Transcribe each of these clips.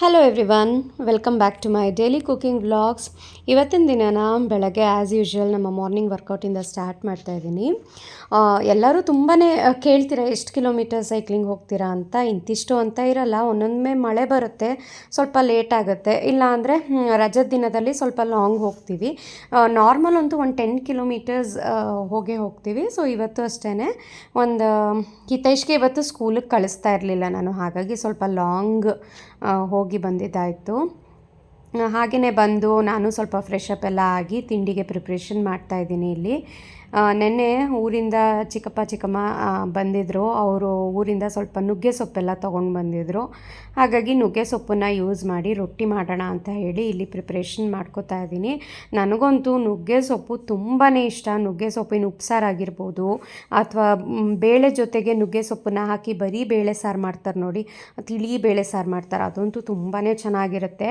Hello everyone welcome back to my daily cooking vlogs ಇವತ್ತಿನ ನಾನು ಬೆಳಗ್ಗೆ ಆ್ಯಸ್ ಯೂಶ್ವಲ್ ನಮ್ಮ ಮಾರ್ನಿಂಗ್ ವರ್ಕೌಟಿಂದ ಸ್ಟಾರ್ಟ್ ಮಾಡ್ತಾ ಇದ್ದೀನಿ. ಎಲ್ಲರೂ ತುಂಬಾ ಕೇಳ್ತೀರಾ, ಎಷ್ಟು ಕಿಲೋಮೀಟರ್ ಸೈಕ್ಲಿಂಗ್ ಹೋಗ್ತೀರಾ ಅಂತ? ಇಂತಿಷ್ಟು ಅಂತ ಇರಲ್ಲ. ಒಂದೊಂದೊಮ್ಮೆ ಮಳೆ ಬರುತ್ತೆ, ಸ್ವಲ್ಪ ಲೇಟ್ ಆಗುತ್ತೆ. ಇಲ್ಲ ಅಂದರೆ ರಜದ ದಿನದಲ್ಲಿ ಸ್ವಲ್ಪ ಲಾಂಗ್ ಹೋಗ್ತೀವಿ. ನಾರ್ಮಲ್ ಅಂತೂ ಒಂದು ಟೆನ್ ಕಿಲೋಮೀಟರ್ಸ್ ಹೋಗೇ ಹೋಗ್ತೀವಿ. ಸೊ ಇವತ್ತು ಅಷ್ಟೇ ಒಂದು ಹಿತೈಷ್ಗೆ ಇವತ್ತು ಸ್ಕೂಲಿಗೆ ಕಳಿಸ್ತಾ ಇರಲಿಲ್ಲ ನಾನು. ಹಾಗಾಗಿ ಸ್ವಲ್ಪ ಲಾಂಗ್ ಹೋಗಿ ಬಂದಿದ್ದಾಯಿತು. ಹಾಗೆಯೇ ಬಂದು ನಾನು ಸ್ವಲ್ಪ ಫ್ರೆಶ್ ಅಪ್ ಎಲ್ಲ ಆಗಿ ತಿಂಡಿಗೆ ಪ್ರಿಪ್ರೇಷನ್ ಮಾಡ್ತಾ ಇದ್ದೀನಿ ಇಲ್ಲಿ. ನೆನ್ನೆ ಊರಿಂದ ಚಿಕ್ಕಪ್ಪ, ಚಿಕ್ಕಮ್ಮ ಬಂದಿದ್ದರು ಅವರು ಊರಿಂದ ಸ್ವಲ್ಪ ನುಗ್ಗೆ ಸೊಪ್ಪೆಲ್ಲ ತೊಗೊಂಡು ಬಂದಿದ್ದರು ಹಾಗಾಗಿ ನುಗ್ಗೆ ಸೊಪ್ಪನ್ನು ಯೂಸ್ ಮಾಡಿ ರೊಟ್ಟಿ ಮಾಡೋಣ ಅಂತ ಹೇಳಿ ಇಲ್ಲಿ ಪ್ರಿಪ್ರೇಷನ್ ಮಾಡ್ಕೋತಾ ಇದ್ದೀನಿ. ನನಗಂತೂ ನುಗ್ಗೆ ಸೊಪ್ಪು ತುಂಬಾ ಇಷ್ಟ. ನುಗ್ಗೆ ಸೊಪ್ಪಿನ ಉಪ್ಸಾರಾಗಿರ್ಬೋದು ಅಥವಾ ಬೇಳೆ ಜೊತೆಗೆ ನುಗ್ಗೆ ಸೊಪ್ಪನ್ನ ಹಾಕಿ ಬರೀ ಬೇಳೆ ಸಾರು ಮಾಡ್ತಾರೆ ನೋಡಿ. ತಿಳಿ ಬೇಳೆ ಸಾರು ಮಾಡ್ತಾರೆ. ಅದಂತೂ ತುಂಬಾ ಚೆನ್ನಾಗಿರುತ್ತೆ.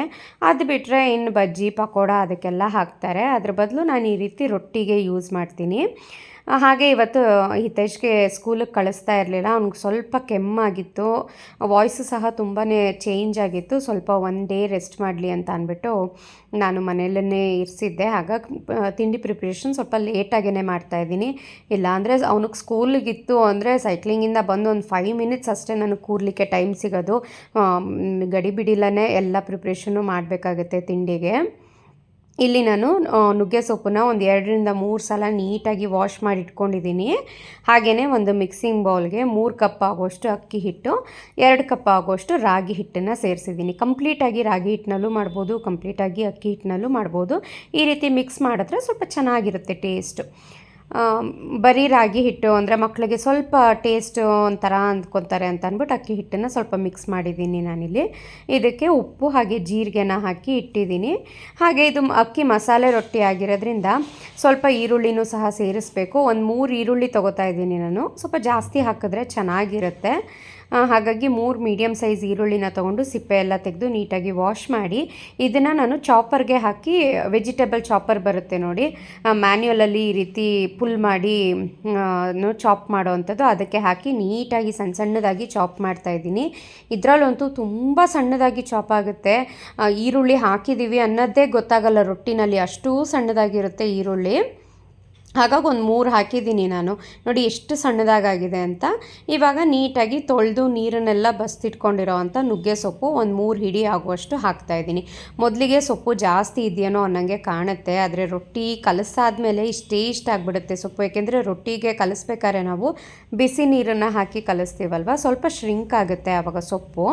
ಅದು ಬಿಟ್ಟರೆ ಇನ್ನು ಬಜ್ಜಿ, ಪಕೋಡ ಅದಕ್ಕೆಲ್ಲ ಹಾಕ್ತಾರೆ. ಅದ್ರ ಬದಲು ನಾನು ಈ ರೀತಿ ರೊಟ್ಟಿಗೆ ಯೂಸ್ ಮಾಡ್ತೀನಿ. ಹಾಗೆ ಇವತ್ತು ಹಿತೇಶ್ಗೆ ಸ್ಕೂಲಿಗೆ ಕಳಿಸ್ತಾ ಇರಲಿಲ್ಲ. ಅವ್ನಿಗೆ ಸ್ವಲ್ಪ ಕೆಮ್ಮಾಗಿತ್ತು. ವಾಯ್ಸು ಸಹ ತುಂಬಾ ಚೇಂಜ್ ಆಗಿತ್ತು. ಸ್ವಲ್ಪ ಒನ್ ಡೇ ರೆಸ್ಟ್ ಮಾಡಲಿ ಅಂತ ಅಂದ್ಬಿಟ್ಟು ನಾನು ಮನೆಯಲ್ಲೇ ಇರಿಸಿದ್ದೆ. ಹಾಗಾಗಿ ತಿಂಡಿ ಪ್ರಿಪ್ರೇಷನ್ ಸ್ವಲ್ಪ ಲೇಟಾಗೇ ಮಾಡ್ತಾಯಿದ್ದೀನಿ ಇಲ್ಲಾಂದರೆ ಅವ್ನಿಗೆ ಸ್ಕೂಲಿಗಿತ್ತು ಅಂದರೆ ಸೈಕ್ಲಿಂಗಿಂದ ಬಂದು ಒಂದು ಫೈವ್ ಮಿನಿಟ್ಸ್ ಅಷ್ಟೇ ನನಗೆ ಕೂರಲಿಕ್ಕೆ ಟೈಮ್ ಸಿಗೋದು. ಆಮ್, ಗಡಿ ಬಿಡಿಲನೇ ಎಲ್ಲ ಪ್ರಿಪ್ರೇಷನ್ನು ಮಾಡಬೇಕಾಗುತ್ತೆ ತಿಂಡಿಗೆ. ಇಲ್ಲಿ ನಾನು ನುಗ್ಗೆ ಸೊಪ್ಪನ್ನ ಒಂದು ಎರಡರಿಂದ ಮೂರು ಸಲ ನೀಟಾಗಿ ವಾಶ್ ಮಾಡಿ ಇಟ್ಕೊಂಡಿದ್ದೀನಿ. ಹಾಗೆಯೇ ಒಂದು ಮಿಕ್ಸಿಂಗ್ ಬೌಲ್ಗೆ ಮೂರು ಕಪ್ ಆಗುವಷ್ಟು ಅಕ್ಕಿ ಹಿಟ್ಟು, ಎರಡು ಕಪ್ ಆಗುವಷ್ಟು ರಾಗಿ ಹಿಟ್ಟನ್ನು ಸೇರಿಸಿದ್ದೀನಿ. ಕಂಪ್ಲೀಟಾಗಿ ರಾಗಿ ಹಿಟ್ಟಿನಲ್ಲೂ ಮಾಡ್ಬೋದು ಕಂಪ್ಲೀಟಾಗಿ ಅಕ್ಕಿ ಹಿಟ್ಟಿನಲ್ಲೂ ಮಾಡ್ಬೋದು. ಈ ರೀತಿ ಮಿಕ್ಸ್ ಮಾಡಿದ್ರೆ ಸ್ವಲ್ಪ ಚೆನ್ನಾಗಿರುತ್ತೆ ಟೇಸ್ಟು. ಬರೀ ರಾಗಿ ಹಿಟ್ಟು ಅಂದರೆ ಮಕ್ಕಳಿಗೆ ಸ್ವಲ್ಪ ಟೇಸ್ಟ್ ಒಂಥರ ಅಂದ್ಕೊತಾರೆ ಅಂತ ಅಂದ್ಬಿಟ್ಟು ಅಕ್ಕಿ ಹಿಟ್ಟನ್ನು ಸ್ವಲ್ಪ ಮಿಕ್ಸ್ ಮಾಡಿದ್ದೀನಿ ನಾನಿಲ್ಲಿ. ಇದಕ್ಕೆ ಉಪ್ಪು ಹಾಗೆ ಜೀರಿಗೆನ ಹಾಕಿ ಇಟ್ಟಿದ್ದೀನಿ. ಹಾಗೆ ಇದು ಅಕ್ಕಿ ಮಸಾಲೆ ರೊಟ್ಟಿ ಆಗಿರೋದ್ರಿಂದ ಸ್ವಲ್ಪ ಈರುಳ್ಳಿನೂ ಸಹ ಸೇರಿಸ್ಬೇಕು. ಒಂದು ಮೂರು ಈರುಳ್ಳಿ ತೊಗೋತಾ ಇದ್ದೀನಿ ನಾನು. ಸ್ವಲ್ಪ ಜಾಸ್ತಿ ಹಾಕಿದ್ರೆ ಚೆನ್ನಾಗಿರುತ್ತೆ. ಹಾಗಾಗಿ ಮೂರು ಮೀಡಿಯಮ್ ಸೈಜ್ ಈರುಳ್ಳಿನ ತೊಗೊಂಡು ಸಿಪ್ಪೆ ಎಲ್ಲ ತೆಗೆದು ನೀಟಾಗಿ ವಾಶ್ ಮಾಡಿ, ಇದನ್ನು ನಾನು ಚಾಪರ್ಗೆ ಹಾಕಿ ವೆಜಿಟೇಬಲ್ ಚಾಪರ್ ಬರುತ್ತೆ ನೋಡಿ ಮ್ಯಾನ್ಯುವಲಲ್ಲಿ ಈ ರೀತಿ ಪುಲ್ ಮಾಡಿ ಚಾಪ್ ಮಾಡೋ ಅಂಥದ್ದು ಅದಕ್ಕೆ ಹಾಕಿ ನೀಟಾಗಿ ಸಣ್ಣ ಸಣ್ಣದಾಗಿ ಚಾಪ್ ಮಾಡ್ತಾ ಇದ್ದೀನಿ. ಇದರಲ್ಲಂತೂ ತುಂಬ ಸಣ್ಣದಾಗಿ ಚಾಪ್ ಆಗುತ್ತೆ. ಈರುಳ್ಳಿ ಹಾಕಿದ್ದೀವಿ ಅನ್ನೋದೇ ಗೊತ್ತಾಗಲ್ಲ ರೊಟ್ಟಿನಲ್ಲಿ ಅಷ್ಟೂ ಸಣ್ಣದಾಗಿರುತ್ತೆ ಈರುಳ್ಳಿ. ಹಾಗಾಗಿ ಒಂದು ಮೂರು ಹಾಕಿದ್ದೀನಿ ನಾನು. ನೋಡಿ ಎಷ್ಟು ಸಣ್ಣದಾಗಿದೆ ಅಂತ. ಇವಾಗ ನೀಟಾಗಿ ತೊಳೆದು ನೀರನ್ನೆಲ್ಲ ಬಸ್ತಿಟ್ಕೊಂಡಿರೋ ಅಂಥ ನುಗ್ಗೆ ಸೊಪ್ಪು ಒಂದು ಮೂರು ಹಿಡಿ ಆಗುವಷ್ಟು ಹಾಕ್ತಾ ಇದ್ದೀನಿ. ಮೊದಲಿಗೆ ಸೊಪ್ಪು ಜಾಸ್ತಿ ಇದೆಯೇನೋ ಅನ್ನಂಗೆ ಕಾಣುತ್ತೆ, ಆದರೆ ರೊಟ್ಟಿ ಕಲಸಾದ್ಮೇಲೆ ಇಷ್ಟೇ ಇಷ್ಟ ಆಗಿಬಿಡುತ್ತೆ ಸೊಪ್ಪು. ಏಕೆಂದರೆ ರೊಟ್ಟಿಗೆ ಕಲಿಸ್ಬೇಕಾದ್ರೆ ನಾವು ಬಿಸಿ ನೀರನ್ನು ಹಾಕಿ ಕಲಿಸ್ತೀವಲ್ವ? ಸ್ವಲ್ಪ ಶ್ರಿಂಕ್ ಆಗುತ್ತೆ ಆವಾಗ ಸೊಪ್ಪು.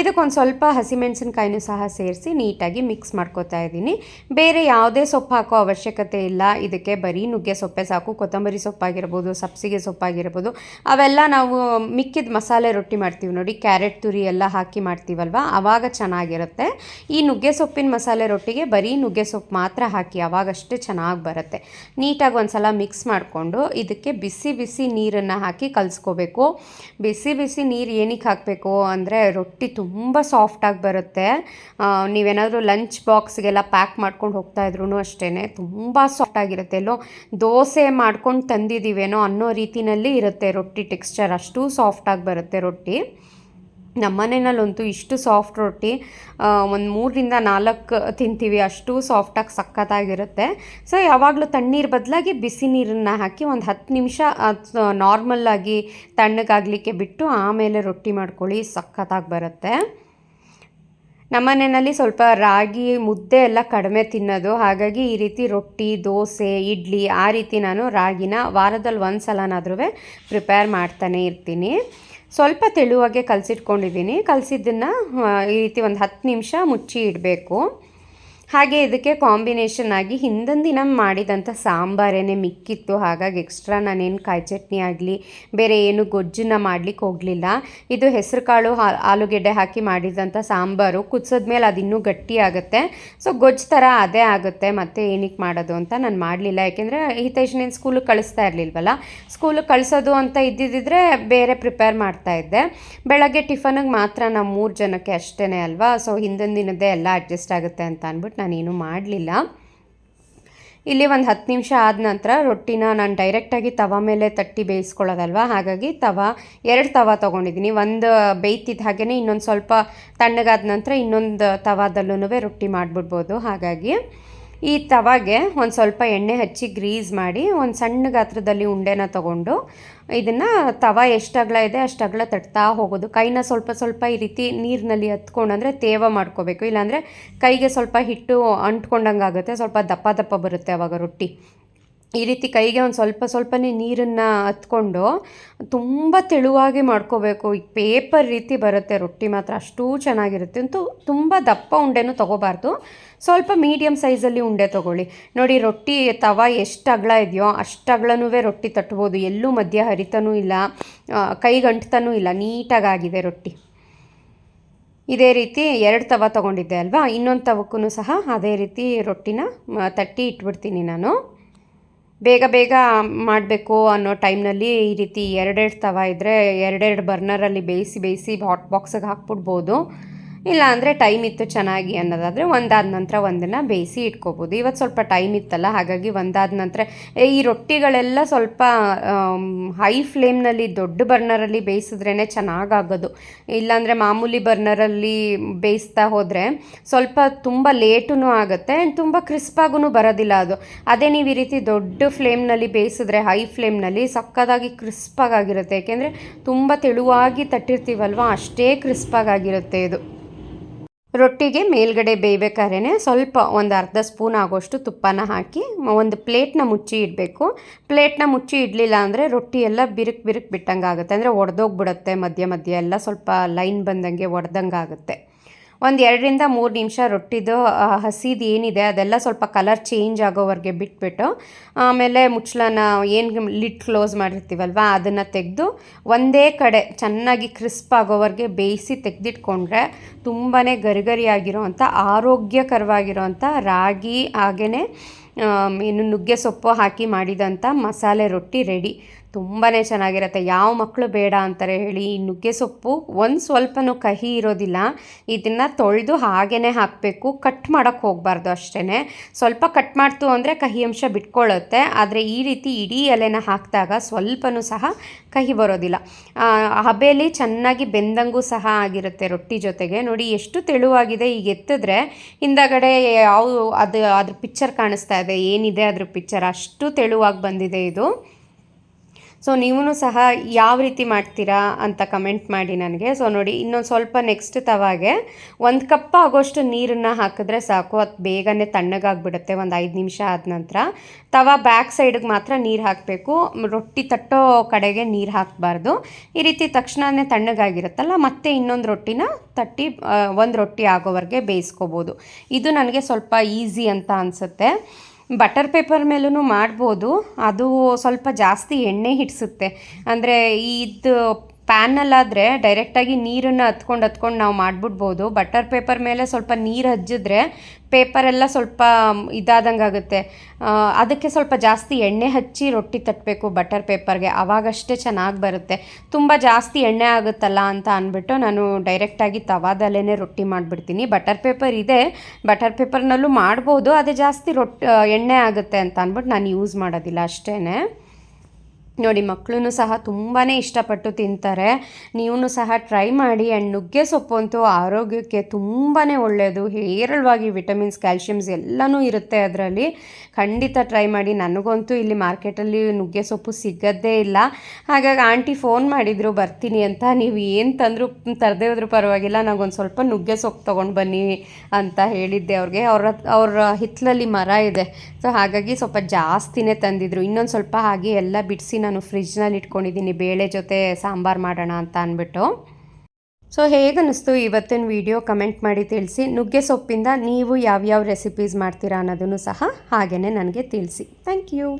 ಇದಕ್ಕೊಂದು ಸ್ವಲ್ಪ ಹಸಿಮೆಣಸಿನ್ಕಾಯಿನೂ ಸಹ ಸೇರಿಸಿ ನೀಟಾಗಿ ಮಿಕ್ಸ್ ಮಾಡ್ಕೋತಾ ಇದ್ದೀನಿ. ಬೇರೆ ಯಾವುದೇ ಸೊಪ್ಪು ಹಾಕೋ ಅವಶ್ಯಕತೆ ಇಲ್ಲ. ಇದಕ್ಕೆ ಬರೀ ನುಗ್ಗೆ ಸೊಪ್ಪೆ ಸಾಕು. ಕೊತ್ತಂಬರಿ ಸೊಪ್ಪಾಗಿರ್ಬೋದು ಸಬ್ಸಿಗೆ ಸೊಪ್ಪಾಗಿರ್ಬೋದು. ಅವೆಲ್ಲ ನಾವು ಮಿಕ್ಕಿದ ಮಸಾಲೆ ರೊಟ್ಟಿ ಮಾಡ್ತೀವಿ ನೋಡಿ, ಕ್ಯಾರೆಟ್ ತುರಿ ಎಲ್ಲ ಹಾಕಿ ಮಾಡ್ತೀವಲ್ವ? ಆವಾಗ ಚೆನ್ನಾಗಿರುತ್ತೆ. ಈ ನುಗ್ಗೆ ಸೊಪ್ಪಿನ ಮಸಾಲೆ ರೊಟ್ಟಿಗೆ ಬರೀ ನುಗ್ಗೆ ಸೊಪ್ಪು ಮಾತ್ರ ಹಾಕಿ ಆವಾಗಷ್ಟೇ ಚೆನ್ನಾಗಿ ಬರುತ್ತೆ. ನೀಟಾಗಿ ಒಂದು ಸಲ ಮಿಕ್ಸ್ ಮಾಡಿಕೊಂಡು ಇದಕ್ಕೆ ಬಿಸಿ ಬಿಸಿ ನೀರನ್ನು ಹಾಕಿ ಕಲಸ್ಕೋಬೇಕು. ಬಿಸಿ ಬಿಸಿ ನೀರು ಏನಕ್ಕೆ ಹಾಕಬೇಕು ಅಂದರೆ ರೊಟ್ಟಿ ತುಂಬ ಸಾಫ್ಟಾಗಿ ಬರುತ್ತೆ. ನೀವೇನಾದರೂ ಲಂಚ್ ಬಾಕ್ಸ್ಗೆಲ್ಲ ಪ್ಯಾಕ್ ಮಾಡ್ಕೊಂಡು ಹೋಗ್ತಾ ಇದ್ರೂ ಅಷ್ಟೇ ತುಂಬ ಸಾಫ್ಟಾಗಿರುತ್ತೆ ಎಲ್ಲೋ ದೋಸೆ ಮಾಡ್ಕೊಂಡು ತಂದಿದ್ದೀವೇನೋ ಅನ್ನೋ ರೀತಿನಲ್ಲಿ ಇರುತ್ತೆ ರೊಟ್ಟಿ ಟೆಕ್ಸ್ಚರ್ ಅಷ್ಟು ಸಾಫ್ಟಾಗಿ ಬರುತ್ತೆ ರೊಟ್ಟಿ. ನಮ್ಮ ಮನೆಯಲ್ಲಂತೂ ಇಷ್ಟು ಸಾಫ್ಟ್ ರೊಟ್ಟಿ ಒಂದು ಮೂರರಿಂದ ನಾಲ್ಕು ತಿಂತೀವಿ. ಅಷ್ಟು ಸಾಫ್ಟಾಗಿ ಸಖತ್ತಾಗಿರುತ್ತೆ ಸೊ ಯಾವಾಗಲೂ ತಣ್ಣೀರು ಬದಲಾಗಿ ಬಿಸಿ ನೀರನ್ನು ಹಾಕಿ ಒಂದು ಹತ್ತು ನಿಮಿಷ ನಾರ್ಮಲ್ಲಾಗಿ ತಣ್ಣಗಾಗಲಿಕ್ಕೆ ಬಿಟ್ಟು ಆಮೇಲೆ ರೊಟ್ಟಿ ಮಾಡ್ಕೊಳ್ಳಿ. ಸಖತ್ತಾಗಿ ಬರುತ್ತೆ. ನಮ್ಮನೆಯಲ್ಲಿ ಸ್ವಲ್ಪ ರಾಗಿ, ಮುದ್ದೆ ಎಲ್ಲ ಕಡಿಮೆ ತಿನ್ನೋದು. ಹಾಗಾಗಿ ಈ ರೀತಿ ರೊಟ್ಟಿ, ದೋಸೆ, ಇಡ್ಲಿ ಆ ರೀತಿ ನಾನು ರಾಗಿನ ವಾರದಲ್ಲಿ ಒಂದು ಸಲನಾದ್ರೂ ಪ್ರಿಪೇರ್ ಮಾಡ್ತಾನೆ ಇರ್ತೀನಿ. ಸ್ವಲ್ಪ ತೆಳುವಾಗೆ ಕಲಸಿಟ್ಕೊಂಡಿದ್ದೀನಿ. ಕಲಸಿದ್ದನ್ನು ಈ ರೀತಿ ಒಂದು ಹತ್ತು ನಿಮಿಷ ಮುಚ್ಚಿ ಇಡಬೇಕು. ಹಾಗೆ ಇದಕ್ಕೆ ಕಾಂಬಿನೇಷನ್ ಆಗಿ ಹಿಂದಿನ ದಿನ ಮಾಡಿದಂಥ ಸಾಂಬಾರೇ ಮಿಕ್ಕಿತ್ತು. ಹಾಗಾಗಿ ಎಕ್ಸ್ಟ್ರಾ ನಾನೇನು ಕಾಯಿ ಚಟ್ನಿ ಆಗಲಿ, ಬೇರೆ ಏನು ಗೊಜ್ಜನ್ನ ಮಾಡ್ಲಿಕ್ಕೆ ಹೋಗಲಿಲ್ಲ. ಇದು ಹೆಸರುಕಾಳು ಆಲೂಗೆಡ್ಡೆ ಹಾಕಿ ಮಾಡಿದಂಥ ಸಾಂಬಾರು. ಕುದಿಸಿದ್ಮೇಲೆ ಅದು ಇನ್ನೂ ಗಟ್ಟಿ ಆಗುತ್ತೆ. ಸೊ ಗೊಜ್ಜು ಥರ ಅದೇ ಆಗುತ್ತೆ. ಮತ್ತೆ ಏನಕ್ಕೆ ಮಾಡೋದು ಅಂತ ನಾನು ಮಾಡಲಿಲ್ಲ. ಯಾಕೆಂದರೆ ಹಿತೈಷನೇನು ಸ್ಕೂಲಿಗೆ ಕಳಿಸ್ತಾ ಇರಲಿಲ್ವಲ್ಲ? ಸ್ಕೂಲಿಗೆ ಕಳಿಸೋದು ಅಂತ ಇದ್ದಿದ್ದಿದ್ರೆ ಬೇರೆ ಪ್ರಿಪೇರ್ ಮಾಡ್ತಾ ಇದ್ದೆ. ಬೆಳಗ್ಗೆ ಟಿಫನಿಗೆ ಮಾತ್ರ ನಾವು ಮೂರು ಜನಕ್ಕೆ ಅಷ್ಟೇ ಅಲ್ವಾ? ಸೊ ಹಿಂದಿನ ದಿನದ್ದೇ ಎಲ್ಲ ಅಡ್ಜಸ್ಟ್ ಆಗುತ್ತೆ ಅಂತ ಅಂದ್ಬಿಟ್ಟು ನಾನೇನು ಮಾಡಲಿಲ್ಲ. ಇಲ್ಲಿ ಒಂದು ಹತ್ತು ನಿಮಿಷ ಆದ ನಂತರ ರೊಟ್ಟಿನ ನಾನು ಡೈರೆಕ್ಟಾಗಿ ತವ ಮೇಲೆ ತಟ್ಟಿ ಬೇಯಿಸ್ಕೊಳ್ಳೋದಲ್ವ? ಹಾಗಾಗಿ ತವ, ಎರಡು ತವ ತೊಗೊಂಡಿದ್ದೀನಿ. ಒಂದು ಬೇಯ್ತಿದ್ದ ಹಾಗೆಯೇ ಇನ್ನೊಂದು ಸ್ವಲ್ಪ ತಣ್ಣಗಾದ ನಂತರ ಇನ್ನೊಂದು ತವಾದಲ್ಲೂ ರೊಟ್ಟಿ ಮಾಡಿಬಿಡ್ಬೋದು. ಹಾಗಾಗಿ ಈ ತವಾಗೆ ಒಂದು ಸ್ವಲ್ಪ ಎಣ್ಣೆ ಹಚ್ಚಿ ಗ್ರೀಸ್ ಮಾಡಿ ಒಂದು ಸಣ್ಣ ಗಾತ್ರದಲ್ಲಿ ಉಂಡೆನ ತಗೊಂಡು ಇದನ್ನು ತವ ಎಷ್ಟು ಅಗಲ ಇದೆ ಅಷ್ಟು ಅಗಲ ತಟ್ತಾ ಹೋಗೋದು. ಕೈನ ಸ್ವಲ್ಪ ಸ್ವಲ್ಪ ಈ ರೀತಿ ನೀರಿನಲ್ಲಿ ಹತ್ಕೊಂಡು ಅಂದರೆ ತೇವ ಮಾಡ್ಕೋಬೇಕು. ಇಲ್ಲಾಂದರೆ ಕೈಗೆ ಸ್ವಲ್ಪ ಹಿಟ್ಟು ಅಂಟ್ಕೊಂಡಂಗೆ ಆಗುತ್ತೆ ಸ್ವಲ್ಪ ದಪ್ಪ ದಪ್ಪ ಬರುತ್ತೆ ಅವಾಗ ರೊಟ್ಟಿ. ಈ ರೀತಿ ಕೈಗೆ ಒಂದು ಸ್ವಲ್ಪ ಸ್ವಲ್ಪನೇ ನೀರನ್ನು ಹತ್ಕೊಂಡು ತುಂಬ ತೆಳುವಾಗಿ ಮಾಡ್ಕೋಬೇಕು. ಈ ಪೇಪರ್ ರೀತಿ ಬರುತ್ತೆ, ರೊಟ್ಟಿ ಮಾತ್ರ ಅಷ್ಟೂ ಚೆನ್ನಾಗಿರುತ್ತೆ. ಅಂತೂ ತುಂಬ ದಪ್ಪ ಉಂಡೆನೂ ತೊಗೋಬಾರ್ದು. ಸ್ವಲ್ಪ ಮೀಡಿಯಮ್ ಸೈಜಲ್ಲಿ ಉಂಡೆ ತೊಗೊಳ್ಳಿ. ನೋಡಿ, ರೊಟ್ಟಿ, ತವ ಎಷ್ಟು ಅಗಲ ಇದೆಯೋ ಅಷ್ಟು ಅಗಲನೂ ರೊಟ್ಟಿ ತಟ್ಬೋದು. ಎಲ್ಲೂ ಮಧ್ಯ ಹರಿತನೂ ಇಲ್ಲ ಕೈಗಂಟ್ತನೂ ಇಲ್ಲ, ನೀಟಾಗಾಗಿದೆ ರೊಟ್ಟಿ. ಇದೇ ರೀತಿ ಎರಡು ತವ ತೊಗೊಂಡಿದ್ದೆ ಅಲ್ವಾ? ಇನ್ನೊಂದು ತವಕ್ಕೂ ಸಹ ಅದೇ ರೀತಿ ರೊಟ್ಟಿನ ತಟ್ಟಿ ಇಟ್ಬಿಡ್ತೀನಿ ನಾನು. ಬೇಗ ಬೇಗ ಮಾಡಬೇಕು ಅನ್ನೋ ಟೈಮ್ನಲ್ಲಿ ಈ ರೀತಿ ಎರಡೆರಡು ತವ ಇದ್ದರೆ ಎರಡೆರಡು ಬರ್ನರಲ್ಲಿ ಬೇಯಿಸಿ ಬೇಯಿಸಿ ಹಾಟ್ ಬಾಕ್ಸಿಗೆ ಹಾಕ್ಬಿಡ್ಬೋದು. ಇಲ್ಲ ಅಂದರೆ ಟೈಮ್ ಇತ್ತು ಚೆನ್ನಾಗಿ ಅನ್ನೋದಾದರೆ ಒಂದಾದ ನಂತರ ಒಂದನ್ನು ಬೇಯಿಸಿ ಇಟ್ಕೋಬೋದು. ಇವತ್ತು ಸ್ವಲ್ಪ ಟೈಮ್ ಇತ್ತಲ್ಲ, ಹಾಗಾಗಿ ಒಂದಾದ ನಂತರ ಈ ರೊಟ್ಟಿಗಳೆಲ್ಲ ಸ್ವಲ್ಪ ಹೈ ಫ್ಲೇಮ್ನಲ್ಲಿ ದೊಡ್ಡ ಬರ್ನರಲ್ಲಿ ಬೇಯಿಸಿದ್ರೇ ಚೆನ್ನಾಗಾಗೋದು. ಇಲ್ಲಾಂದರೆ ಮಾಮೂಲಿ ಬರ್ನರಲ್ಲಿ ಬೇಯಿಸ್ತಾ ಹೋದರೆ ಸ್ವಲ್ಪ ತುಂಬ ಲೇಟೂ ಆಗುತ್ತೆ, ತುಂಬ ಕ್ರಿಸ್ಪಾಗೂ ಬರೋದಿಲ್ಲ ಅದು. ಅದೇ ನೀವು ಈ ರೀತಿ ದೊಡ್ಡ ಫ್ಲೇಮ್ನಲ್ಲಿ ಬೇಯಿಸಿದ್ರೆ ಹೈ ಫ್ಲೇಮ್ನಲ್ಲಿ ಸಕ್ಕದಾಗಿ ಕ್ರಿಸ್ಪಾಗಿರುತ್ತೆ ಏಕೆಂದರೆ ತುಂಬ ತೆಳುವಾಗಿ ತಟ್ಟಿರ್ತೀವಲ್ವ, ಅಷ್ಟೇ ಕ್ರಿಸ್ಪಾಗಿರುತ್ತೆ ಇದು. ರೊಟ್ಟಿಗೆ ಮೇಲ್ಗಡೆ ಬೇಯಬೇಕಾದ್ರೆ ಸ್ವಲ್ಪ ಒಂದು ಅರ್ಧ ಸ್ಪೂನ್ ಆಗೋಷ್ಟು ತುಪ್ಪನ ಹಾಕಿ ಒಂದು ಪ್ಲೇಟ್ನ ಮುಚ್ಚಿ ಇಡಬೇಕು. ಪ್ಲೇಟ್ನ ಮುಚ್ಚಿ ಇಡಲಿಲ್ಲ ಅಂದರೆ ರೊಟ್ಟಿ ಎಲ್ಲ ಬಿರುಕು ಬಿರುಕು ಬಿಟ್ಟಂಗೆ ಆಗುತ್ತೆ ಅಂದರೆ ಒಡೆದೋಗ್ಬಿಡುತ್ತೆ ಮಧ್ಯ ಮಧ್ಯ ಎಲ್ಲ ಸ್ವಲ್ಪ ಲೈನ್ ಬಂದಂಗೆ ಒಡೆದಂಗೆ ಆಗುತ್ತೆ ಒಂದು ಎರಡರಿಂದ ಮೂರು ನಿಮಿಷ ರೊಟ್ಟಿದು ಹಸಿದು ಏನಿದೆ, ಅದೆಲ್ಲ ಸ್ವಲ್ಪ ಕಲರ್ ಚೇಂಜ್ ಆಗೋವರೆಗೆ ಬಿಟ್ಬಿಟ್ಟು, ಆಮೇಲೆ ಮುಚ್ಚಳನ ಏನು ಲಿಡ್ ಕ್ಲೋಸ್ ಮಾಡಿರ್ತೀವಲ್ವ, ಅದನ್ನು ತೆಗೆದು ಒಂದೇ ಕಡೆ ಚೆನ್ನಾಗಿ ಕ್ರಿಸ್ಪ್ ಆಗೋವರೆಗೆ ಬೇಯಿಸಿ ತೆಗೆದಿಟ್ಕೊಂಡ್ರೆ ತುಂಬಾ ಗರಿಗರಿಯಾಗಿರೋವಂಥ ಆರೋಗ್ಯಕರವಾಗಿರೋವಂಥ ರಾಗಿ ಹಾಗೆಯೇ ಏನು ನುಗ್ಗೆ ಸೊಪ್ಪು ಹಾಕಿ ಮಾಡಿದಂಥ ಮಸಾಲೆ ರೊಟ್ಟಿ ರೆಡಿ ತುಂಬಾ ಚೆನ್ನಾಗಿರುತ್ತೆ. ಯಾವ ಮಕ್ಕಳು ಬೇಡ ಅಂತಾರೆ ಹೇಳಿ ಈ ನುಗ್ಗೆ ಸೊಪ್ಪು ಒಂದು ಸ್ವಲ್ಪನೂ ಕಹಿ ಇರೋದಿಲ್ಲ. ಇದನ್ನು ತೊಳೆದು ಹಾಗೇ ಹಾಕಬೇಕು. ಕಟ್ ಮಾಡೋಕ್ಕೆ ಹೋಗಬಾರ್ದು ಅಷ್ಟೇ ಸ್ವಲ್ಪ ಕಟ್ ಮಾಡ್ತು ಅಂದರೆ ಕಹಿ ಅಂಶ ಬಿಟ್ಕೊಳ್ಳುತ್ತೆ ಆದರೆ ಈ ರೀತಿ ಇಡೀ ಎಲೆನ ಹಾಕಿದಾಗ ಸ್ವಲ್ಪನೂ ಸಹ ಕಹಿ ಬರೋದಿಲ್ಲ. ಹಬೆಯಲ್ಲಿ ಚೆನ್ನಾಗಿ ಬೆಂದಂಗೂ ಸಹ ಆಗಿರುತ್ತೆ ರೊಟ್ಟಿ ಜೊತೆಗೆ. ನೋಡಿ ಎಷ್ಟು ತೆಳುವಾಗಿದೆ. ಈಗ ಎತ್ತಿದ್ರೆ ಹಿಂದಗಡೆ ಯಾವ ಅದು, ಅದ್ರ ಪಿಕ್ಚರ್ ಕಾಣಿಸ್ತಾ ಇದೆ. ಏನಿದೆ ಅದ್ರ ಪಿಕ್ಚರ್? ಅಷ್ಟು ತೆಳುವಾಗಿ ಬಂದಿದೆ ಇದು. ಸೊ ನೀವೂ ಸಹ ಯಾವ ರೀತಿ ಮಾಡ್ತೀರಾ ಅಂತ ಕಮೆಂಟ್ ಮಾಡಿ ನನಗೆ. ಸೊ ನೋಡಿ, ಇನ್ನೊಂದು ಸ್ವಲ್ಪ ನೆಕ್ಸ್ಟ್ ತವಾಗೆ ಒಂದು ಕಪ್ ಆಗೋಷ್ಟು ನೀರನ್ನು ಹಾಕಿದ್ರೆ ಸಾಕು. ಅದು ಬೇಗನೆ ತಣ್ಣಗಾಗ್ಬಿಡುತ್ತೆ, ಒಂದು ಐದು ನಿಮಿಷ ಆದ ನಂತರ. ತವ ಬ್ಯಾಕ್ ಸೈಡ್ಗೆ ಮಾತ್ರ ನೀರು ಹಾಕಬೇಕು. ರೊಟ್ಟಿ ತಟ್ಟೋ ಕಡೆಗೆ ನೀರು ಹಾಕಬಾರ್ದು. ಈ ರೀತಿ ತಕ್ಷಣವೇ ತಣ್ಣಗಾಗಿರುತ್ತಲ್ಲ, ಮತ್ತೆ ಇನ್ನೊಂದು ರೊಟ್ಟಿನ ತಟ್ಟಿ ಒಂದು ರೊಟ್ಟಿ ಆಗೋವರೆಗೆ ಬೇಯಿಸ್ಕೋಬೋದು. ಇದು ನನಗೆ ಸ್ವಲ್ಪ ಈಸಿ ಅಂತ ಅನಿಸುತ್ತೆ. ಬಟರ್ ಪೇಪರ್ ಮೇಲೂ ಮಾಡ್ಬೋದು. ಅದು ಸ್ವಲ್ಪ ಜಾಸ್ತಿ ಎಣ್ಣೆ ಹಿಡಿಸುತ್ತೆ ಅಂದರೆ ಇದು ಪ್ಯಾನಲ್ಲಾದರೆ ಡೈರೆಕ್ಟಾಗಿ ನೀರನ್ನು ಹತ್ಕೊಂಡು ಹತ್ಕೊಂಡು ನಾವು ಮಾಡಿಬಿಡ್ಬೋದು. ಬಟರ್ ಪೇಪರ್ ಮೇಲೆ ಸ್ವಲ್ಪ ನೀರು ಹಜ್ಜಿದ್ರೆ ಪೇಪರೆಲ್ಲ ಸ್ವಲ್ಪ ಇದಾದಂಗೆ ಆಗುತ್ತೆ. ಅದಕ್ಕೆ ಸ್ವಲ್ಪ ಜಾಸ್ತಿ ಎಣ್ಣೆ ಹಚ್ಚಿ ರೊಟ್ಟಿ ತಟ್ಟಬೇಕು ಬಟರ್ ಪೇಪರ್ಗೆ. ಆವಾಗಷ್ಟೇ ಚೆನ್ನಾಗಿ ಬರುತ್ತೆ. ತುಂಬ ಜಾಸ್ತಿ ಎಣ್ಣೆ ಆಗುತ್ತಲ್ಲ ಅಂತ ಅಂದ್ಬಿಟ್ಟು ನಾನು ಡೈರೆಕ್ಟಾಗಿ ತವಾದಲ್ಲೇ ರೊಟ್ಟಿ ಮಾಡಿಬಿಡ್ತೀನಿ. ಬಟರ್ ಪೇಪರ್ ಇದೆ. ಬಟರ್ ಪೇಪರ್ನಲ್ಲೂ ಮಾಡ್ಬೋದು. ಅದೇ ಜಾಸ್ತಿ ರೊಟ್ಟಿ ಎಣ್ಣೆ ಆಗುತ್ತೆ ಅಂತ ಅಂದ್ಬಿಟ್ಟು ನಾನು ಯೂಸ್ ಮಾಡೋದಿಲ್ಲ ಅಷ್ಟೇ ನೋಡಿ ಮಕ್ಕಳೂ ಸಹ ತುಂಬಾ ಇಷ್ಟಪಟ್ಟು ತಿಂತಾರೆ. ನೀವು ಸಹ ಟ್ರೈ ಮಾಡಿ, ಆ್ಯಂಡ್ ನುಗ್ಗೆ ಸೊಪ್ಪು ಅಂತೂ ಆರೋಗ್ಯಕ್ಕೆ ತುಂಬಾ ಒಳ್ಳೆಯದು ಹೇರಳವಾಗಿ ವಿಟಮಿನ್ಸ್, ಕ್ಯಾಲ್ಶಿಯಮ್ಸ್ ಎಲ್ಲನೂ ಇರುತ್ತೆ ಅದರಲ್ಲಿ. ಖಂಡಿತ ಟ್ರೈ ಮಾಡಿ. ನನಗಂತೂ ಇಲ್ಲಿ ಮಾರ್ಕೆಟಲ್ಲಿ ನುಗ್ಗೆ ಸೊಪ್ಪು ಸಿಗೋದೇ ಇಲ್ಲ. ಹಾಗಾಗಿ ಆಂಟಿ ಫೋನ್ ಮಾಡಿದರು, ಬರ್ತೀನಿ ಅಂತ. ನೀವು ಏನು ತಂದರೂ ತರದೇ ಹೋದ್ರೂ ಪರವಾಗಿಲ್ಲ. ನನಗೊಂದು ಸ್ವಲ್ಪ ನುಗ್ಗೆ ಸೊಪ್ಪು ತೊಗೊಂಡು ಬನ್ನಿ ಅಂತ ಹೇಳಿದ್ದೆ ಅವ್ರಿಗೆ. ಅವ್ರ ಅವ್ರ ಹಿತ್ತಲಲ್ಲಿ ಮರ ಇದೆ. ಸೊ ಹಾಗಾಗಿ ಸ್ವಲ್ಪ ಜಾಸ್ತಿನೇ ತಂದಿದ್ರು. ಇನ್ನೊಂದು ಸ್ವಲ್ಪ ಹಾಗೆ ಎಲ್ಲ ಬಿಡಿಸಿ ನಾನು ಫ್ರಿಜ್ನಲ್ಲಿ ಇಟ್ಕೊಂಡಿದ್ದೀನಿ. ಬೇಳೆ ಜೊತೆ ಸಾಂಬಾರು ಮಾಡೋಣ ಅಂತ ಅಂದ್ಬಿಟ್ಟು. ಸೊ ಹೇಗನ್ನಿಸ್ತು ಇವತ್ತಿನ ವಿಡಿಯೋ ಕಮೆಂಟ್ ಮಾಡಿ ತಿಳಿಸಿ. ನುಗ್ಗೆ ಸೊಪ್ಪಿಂದ ನೀವು ಯಾವ್ಯಾವ ರೆಸಿಪೀಸ್ ಮಾಡ್ತೀರಾ ಅನ್ನೋದನ್ನು ಸಹ ಹಾಗೆಯೇ ನನಗೆ ತಿಳಿಸಿ. Thank you